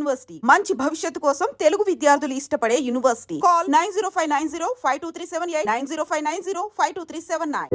University. మంచి భవిష్యత్తు కోసం తెలుగు విద్యార్థులు ఇష్టపడే university. Call nine zero five nine zero five two three seven eight nine zero five nine zero five two three seven nine.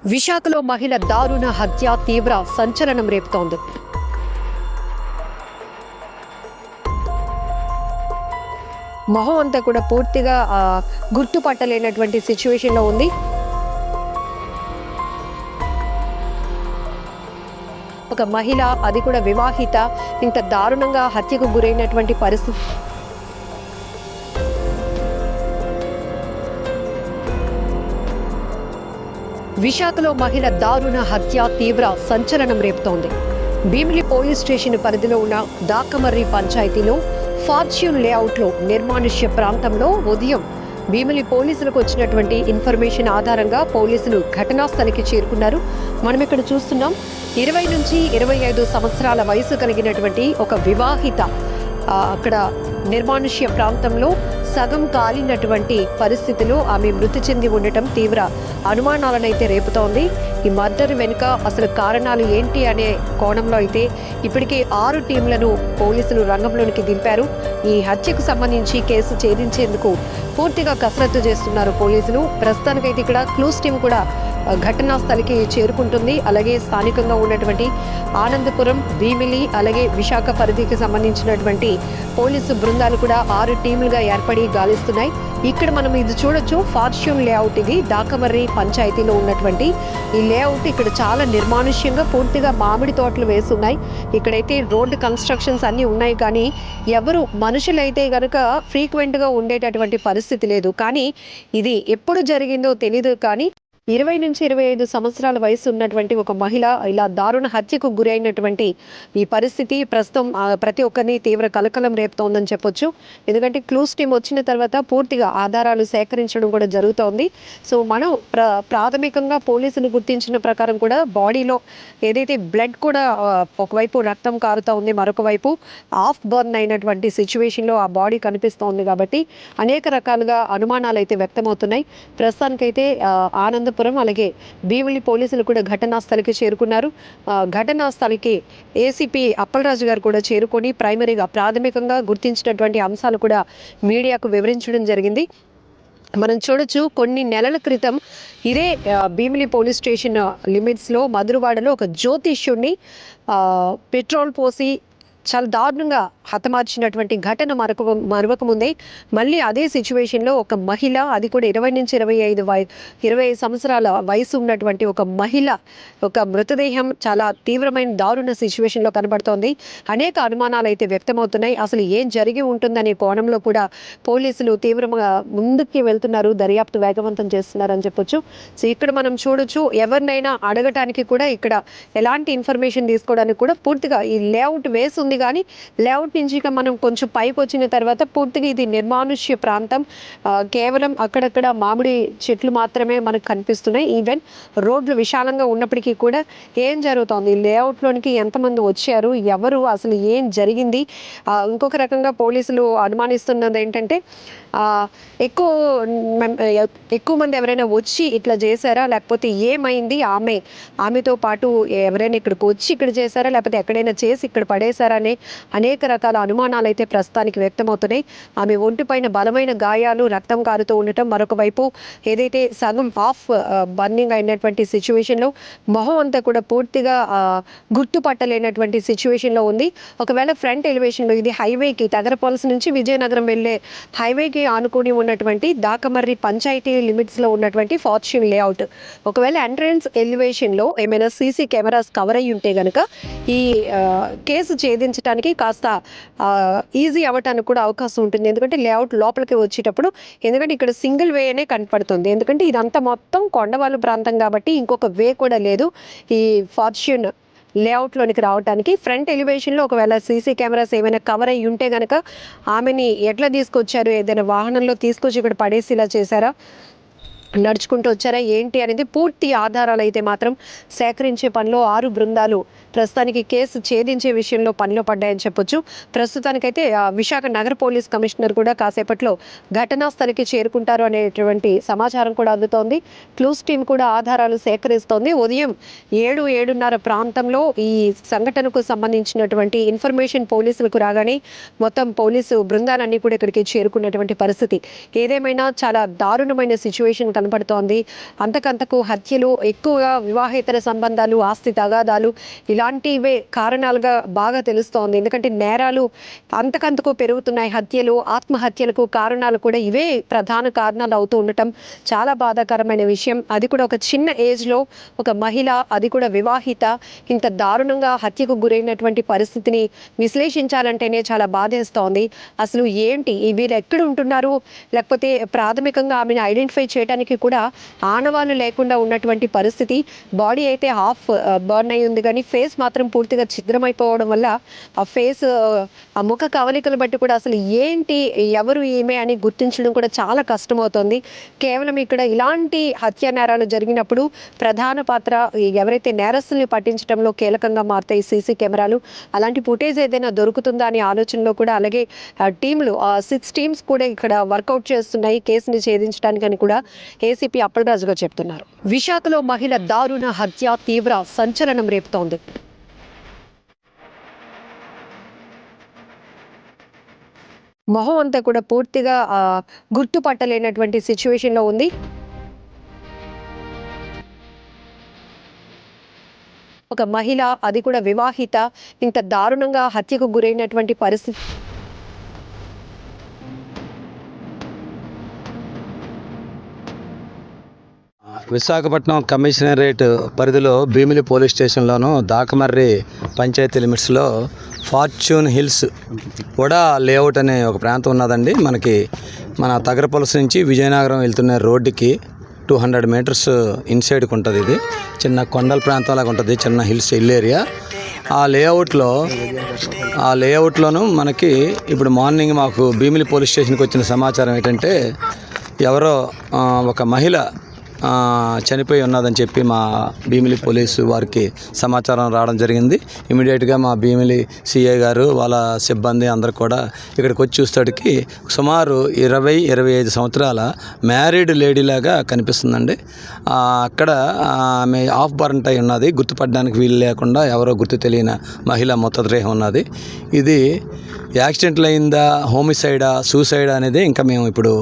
విశాఖలో మహిళ దారుణ హత్య తీవ్ర సంచలనం రేపుతోంది. మొహం అంతా కూడా పూర్తిగా గుర్తుపట్టలేనటువంటి సిచ్యువేషన్లో ఉంది. ఒక మహిళ అది కూడా వివాహిత. ఇంత దారుణంగా హత్యకు గురైనటువంటి పరిస్థితి. విశాఖలో మహిళ దారుణ హత్య తీవ్ర సంచలనం రేపుతోంది. భీమిలి పోలీస్ స్టేషన్ పరిధిలో ఉన్న దాకమర్రి పంచాయతీలో ఫార్చ్యూన్ లేఅవుట్లో నిర్మానుష్య ప్రాంతంలో ఉదయం భీమిలి పోలీసులకు వచ్చినటువంటి ఇన్ఫర్మేషన్ ఆధారంగా పోలీసులు ఘటనా స్థలికి చేరుకున్నారు. మనం ఇక్కడ చూస్తున్నాం ఇరవై నుంచి ఇరవై ఐదు సంవత్సరాల వయసు కలిగినటువంటి ఒక వివాహిత అక్కడ నిర్మానుష్య ప్రాంతంలో సగం కాలినటువంటి పరిస్థితిలో ఆమె మృతి చెంది ఉండటం తీవ్ర అనుమానాలనైతే రేపుతోంది. ఈ మర్డర్ వెనుక అసలు కారణాలు ఏంటి అనే కోణంలో అయితే ఇప్పటికే ఆరు టీంలను పోలీసులు రంగంలోనికి దింపారు. ఈ హత్యకు సంబంధించి కేసు ఛేదించేందుకు పూర్తిగా కసరత్తు చేస్తున్నారు పోలీసులు. ప్రస్తుతానికైతే ఇక్కడ క్లూస్ టీం కూడా ఘటనా స్థలికి చేరుకుంటుంది. అలాగే స్థానికంగా ఉన్నటువంటి ఆనందపురం భీమిలి అలాగే విశాఖ పరిధికి సంబంధించినటువంటి పోలీసు బృందాలు కూడా ఆరు టీములుగా ఏర్పడి గాలిస్తున్నాయి. ఇక్కడ మనం ఇది చూడొచ్చు. ఫార్చ్యూన్ లేఅవుట్ ఇది. దాకమర్రి పంచాయతీలో ఉన్నటువంటి ఈ లేఅవుట్ ఇక్కడ చాలా నిర్మానుష్యంగా పూర్తిగా మామిడి తోటలు వేస్తున్నాయి. ఇక్కడైతే రోడ్డు కన్స్ట్రక్షన్స్ అన్నీ ఉన్నాయి. కానీ ఎవరు మనుషులైతే కనుక ఫ్రీక్వెంట్గా ఉండేటటువంటి పరిస్థితి లేదు. కానీ ఇది ఎప్పుడు జరిగిందో తెలీదు కానీ ఇరవై నుంచి ఇరవై ఐదు సంవత్సరాల వయసు ఉన్నటువంటి ఒక మహిళ ఇలా దారుణ హత్యకు గురైనటువంటి ఈ పరిస్థితి ప్రస్తుతం ప్రతి ఒక్కరిని తీవ్ర కలకలం రేపుతోందని చెప్పొచ్చు. ఎందుకంటే క్లూస్ టీం వచ్చిన తర్వాత పూర్తిగా ఆధారాలు సేకరించడం కూడా జరుగుతోంది. సో మనం ప్ర ప్రాథమికంగా పోలీసులు గుర్తించిన ప్రకారం కూడా బాడీలో ఏదైతే బ్లడ్ కూడా ఒకవైపు రక్తం కారుతూ ఉంది మరొక వైపు ఆఫ్ బర్న్ అయినటువంటి సిచ్యువేషన్లో ఆ బాడీ కనిపిస్తోంది కాబట్టి అనేక రకాలుగా అనుమానాలు అయితే వ్యక్తమవుతున్నాయి. ప్రస్తుతానికైతే ఆనందం అనంతపురం అలాగే భీమిలి పోలీసులు కూడా ఘటనా స్థలికి చేరుకున్నారు. ఘటనా స్థలికి ఏసీపీ అప్పలరాజు గారు కూడా చేరుకొని ప్రైమరీగా ప్రాథమికంగా గుర్తించినటువంటి అంశాలు కూడా మీడియాకు వివరించడం జరిగింది. మనం చూడొచ్చు కొన్ని నెలల క్రితం ఇదే భీమిలి పోలీస్ స్టేషన్ లిమిట్స్లో మధురవాడలో ఒక జ్యోతిష్యుడిని పెట్రోల్ పోసి చాలా దారుణంగా హతమార్చినటువంటి ఘటన మరొక మరొకముందే మళ్ళీ అదే సిచ్యువేషన్లో ఒక మహిళ అది కూడా ఇరవై నుంచి ఇరవై ఐదు వయ ఇరవై ఐదు సంవత్సరాల వయసు ఉన్నటువంటి ఒక మహిళ ఒక మృతదేహం చాలా తీవ్రమైన దారుణ సిచ్యువేషన్లో కనబడుతోంది. అనేక అనుమానాలు అయితే వ్యక్తమవుతున్నాయి. అసలు ఏం జరిగి ఉంటుందనే కోణంలో కూడా పోలీసులు తీవ్రంగా ముందుకి వెళ్తున్నారు. దర్యాప్తు వేగవంతం చేస్తున్నారని చెప్పొచ్చు. సో ఇక్కడ మనం చూడొచ్చు ఎవరినైనా అడగటానికి కూడా ఇక్కడ ఎలాంటి ఇన్ఫర్మేషన్ తీసుకోవడానికి కూడా పూర్తిగా ఈ లేఅవుట్ వేసి ఉంది కానీ లేఅవుట్ నుంచి ఇక మనం కొంచెం పైకి వచ్చిన తర్వాత పూర్తిగా ఇది నిర్మానుష్య ప్రాంతం. కేవలం అక్కడక్కడ మామిడి చెట్లు మాత్రమే మనకు కనిపిస్తున్నాయి. ఈవెన్ రోడ్లు విశాలంగా ఉన్నప్పటికీ కూడా ఏం జరుగుతోంది? లేఅవుట్లోనికి ఎంతమంది వచ్చారు? ఎవరు? అసలు ఏం జరిగింది? ఇంకొక రకంగా పోలీసులు అనుమానిస్తున్నది ఏంటంటే ఎక్కువ ఎక్కువ మంది ఎవరైనా వచ్చి ఇట్లా చేశారా? లేకపోతే ఏమైంది? ఆమె ఆమెతో పాటు ఎవరైనా ఇక్కడికి వచ్చి ఇక్కడ చేశారా? లేకపోతే ఎక్కడైనా చేసి ఇక్కడ పడేశారా? అనే అనేక రకాల అనుమానాలు అయితే ప్రస్తుతానికి వ్యక్తమవుతున్నాయి. ఆమె ఒంటిపైన బలమైన గాయాలు రక్తం కారుతూ ఉండటం మరొక వైపు ఏదైతే సగం హాఫ్ బర్నింగ్ అయినటువంటి సిచ్యువేషన్లో మొహం అంతా కూడా పూర్తిగా గుర్తుపట్టలేనటువంటి సిచ్యువేషన్లో ఉంది. ఒకవేళ ఫ్రంట్ ఎలివేషన్లో ఇది హైవేకి తగరపాల్స్ నుంచి విజయనగరం వెళ్ళే హైవేకి ఆనుకుని ఉన్నటువంటి దాకమర్రి పంచాయతీ లిమిట్స్లో ఉన్నటువంటి ఫార్చ్యూన్ లేఅవుట్. ఒకవేళ ఎంట్రన్స్ ఎలివేషన్లో ఏమైనా సీసీ కెమెరాస్ కవర్ అయ్యి ఉంటే కనుక ఈ కేసు ఛేదించడానికి కాస్త ఈజీ అవ్వటానికి కూడా అవకాశం ఉంటుంది. ఎందుకంటే లేఅవుట్ లోపలికి వచ్చేటప్పుడు ఎందుకంటే ఇక్కడ సింగిల్ వేనే కనపడుతుంది. ఎందుకంటే ఇదంతా మొత్తం కొండవాళ్ళు ప్రాంతం కాబట్టి ఇంకొక వే కూడా లేదు. ఈ ఫార్చ్యూన్ లేఅవుట్లోనికి రావడానికి ఫ్రంట్ ఎలివేషన్లో ఒకవేళ సీసీ కెమెరాస్ ఏమైనా కవర్ అయ్యి ఉంటే కనుక ఆమెని ఎట్లా తీసుకొచ్చారు? ఏదైనా వాహనంలో తీసుకొచ్చి ఇక్కడ పడేసి ఇలా చేశారా? నడుచుకుంటూ వచ్చారా? ఏంటి అనేది పూర్తి ఆధారాలు అయితే మాత్రం సేకరించే పనిలో ఆరు బృందాలు ప్రస్తుతానికి కేసు ఛేదించే విషయంలో పనిలో పడ్డాయని చెప్పొచ్చు. ప్రస్తుతానికైతే ఆ, విశాఖ నగర పోలీస్ కమిషనర్ కూడా కాసేపట్లో ఘటనా స్థలికి చేరుకుంటారు అనేటువంటి సమాచారం కూడా అందుతోంది. క్లూస్ టీం కూడా ఆధారాలు సేకరిస్తోంది. ఉదయం ఏడు ఏడున్నర ప్రాంతంలో ఈ సంఘటనకు సంబంధించినటువంటి ఇన్ఫర్మేషన్ పోలీసులకు రాగానే మొత్తం పోలీసు బృందాలన్నీ కూడా ఇక్కడికి చేరుకున్నటువంటి పరిస్థితి. ఏదేమైనా చాలా దారుణమైన సిచ్యువేషన్ కనపడుతోంది. అంతకంతకు హత్యలు ఎక్కువగా వివాహేతర సంబంధాలు ఆస్తి తగాదాలు ఇలాంటివే కారణాలుగా బాగా తెలుస్తోంది. ఎందుకంటే నేరాలు అంతకంతకు పెరుగుతున్నాయి. హత్యలు ఆత్మహత్యలకు కారణాలు కూడా ఇవే ప్రధాన కారణాలు అవుతూ ఉండటం చాలా బాధాకరమైన విషయం. అది కూడా ఒక చిన్న ఏజ్లో ఒక మహిళ అది కూడా వివాహిత ఇంత దారుణంగా హత్యకు గురైనటువంటి పరిస్థితిని విశ్లేషించాలంటేనే చాలా బాధేస్తోంది. అసలు ఏంటి? వీరు ఎక్కడ ఉంటున్నారు? లేకపోతే ప్రాథమికంగా ఆమెను ఐడెంటిఫై చేయడానికి కూడా ఆనవాళ్ళు లేకుండా ఉన్నటువంటి పరిస్థితి. బాడీ అయితే హాఫ్ బర్న్ అయి ఉంది. కానీ ఫేస్ మాత్రం పూర్తిగా ఛిద్రమైపోవడం వల్ల ఆ ఫేస్ ఆ ముఖ కవలికలు బట్టి కూడా అసలు ఏంటి ఎవరు ఈమె అని గుర్తించడం కూడా చాలా కష్టమవుతుంది. కేవలం ఇక్కడ ఇలాంటి హత్య నేరాలు జరిగినప్పుడు ప్రధాన పాత్ర ఎవరైతే నేరస్తుల్ని పట్టించడంలో కీలకంగా మారుతాయి సీసీ కెమెరాలు అలాంటి ఫుటేజ్ ఏదైనా దొరుకుతుందా అనే ఆలోచనలో కూడా అలాగే ఆ టీంలు సిక్స్ టీమ్స్ కూడా ఇక్కడ వర్కౌట్ చేస్తున్నాయి కేసుని ఛేదించడానికని కూడా ఏసీపీ అప్పలరాజు గారు చెప్తున్నారు. విశాఖలో మహిళ దారుణ హత్య తీవ్ర సంచలనం రేపుతోంది. మొహం అంతా కూడా పూర్తిగా గుర్తుపట్టలేనటువంటి సిచ్యువేషన్లో ఉంది. ఒక మహిళ అది కూడా వివాహిత ఇంత దారుణంగా హత్యకు గురైనటువంటి పరిస్థితి. విశాఖపట్నం కమిషనరేట్ పరిధిలో భీమిలి పోలీస్ స్టేషన్లోను దాకమర్రి పంచాయతీ లిమిట్స్లో ఫార్చ్యూన్ హిల్స్ కూడా లేఅవుట్ అనే ఒక ప్రాంతం ఉన్నదండి. మనకి మన తగరపలస నుంచి విజయనగరం వెళ్తున్న రోడ్డుకి టూ హండ్రెడ్ మీటర్స్ ఇన్సైడ్కి ఉంటుంది ఇది. చిన్న కొండల ప్రాంతం లాగా ఉంటుంది చిన్న హిల్స్ హిల్ ఏరియా. ఆ లేఅవుట్లో ఆ లేఅవుట్లోను మనకి ఇప్పుడు మార్నింగ్ మాకు భీమిలి పోలీస్ స్టేషన్కి వచ్చిన సమాచారం ఏంటంటే ఎవరో ఒక మహిళ చనిపోయి ఉన్నదని చెప్పి మా భీమిలి పోలీసు వారికి సమాచారం రావడం జరిగింది. ఇమీడియట్గా మా భీమిలి సిఐ గారు వాళ్ళ సిబ్బంది అందరు కూడా ఇక్కడికి వచ్చి చూసేటికి సుమారు ఇరవై ఇరవై ఐదు సంవత్సరాల మ్యారీడ్ లేడీలాగా కనిపిస్తుందండి. అక్కడ ఆమె ఆఫ్ బర్న్ అయి ఉన్నది. గుర్తుపడడానికి వీలు లేకుండా ఎవరో గుర్తు తెలియని మహిళ మృతదేహం ఉన్నది. ఇది యాక్సిడెంట్లు అయిందా హోమిసైడా సూసైడా అనేది ఇంకా మేము ఇప్పుడు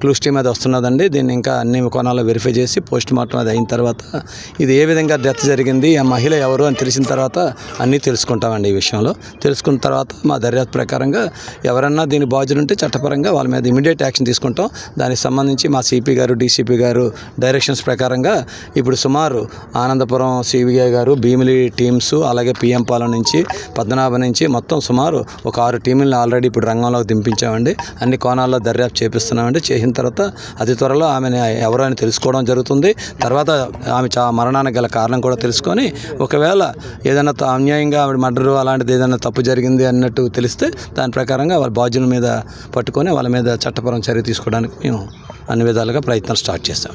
క్లూస్ టీమ్ అది వస్తున్నదండి. దీన్ని ఇంకా అన్ని కోణాల్లో వెరిఫై చేసి పోస్ట్ మార్టం అది అయిన తర్వాత ఇది ఏ విధంగా డెత్ జరిగింది ఆ మహిళ ఎవరు అని తెలిసిన తర్వాత అన్నీ తెలుసుకుంటామండి ఈ విషయంలో. తెలుసుకున్న తర్వాత మా దర్యాప్తు ప్రకారంగా ఎవరన్నా దీని బాధ్యులుంటే చట్టపరంగా వాళ్ళ మీద ఇమీడియట్ యాక్షన్ తీసుకుంటాం. దానికి సంబంధించి మా సిపి గారు డీసీపీ గారు డైరెక్షన్స్ ప్రకారంగా ఇప్పుడు సుమారు ఆనందపురం సిబిఐ గారు భీమిలి టీమ్స్ అలాగే పిఎం పాలెం నుంచి పద్మనాభం నుంచి మొత్తం సుమారు ఒక ఆరు క్రిమినల్ ఆల్రెడీ ఇప్పుడు రంగంలోకి దింపించామండి. అన్ని కోణాల్లో దర్యాప్తు చేపిస్తున్నామండి. చేసిన తర్వాత అతి త్వరలో ఆమెను ఎవరో అని తెలుసుకోవడం జరుగుతుంది. తర్వాత ఆమె చా మరణానికి గల కారణం కూడా తెలుసుకొని ఒకవేళ ఏదైనా త- అన్యాయంగా ఆవిడ మర్డరు అలాంటిది ఏదైనా తప్పు జరిగింది అన్నట్టు తెలిస్తే దాని ప్రకారంగా వాళ్ళ బాధ్యుల మీద పట్టుకొని వాళ్ళ మీద చట్టపరం చర్య తీసుకోవడానికి మేము అన్ని విధాలుగా ప్రయత్నాలు స్టార్ట్ చేస్తాం.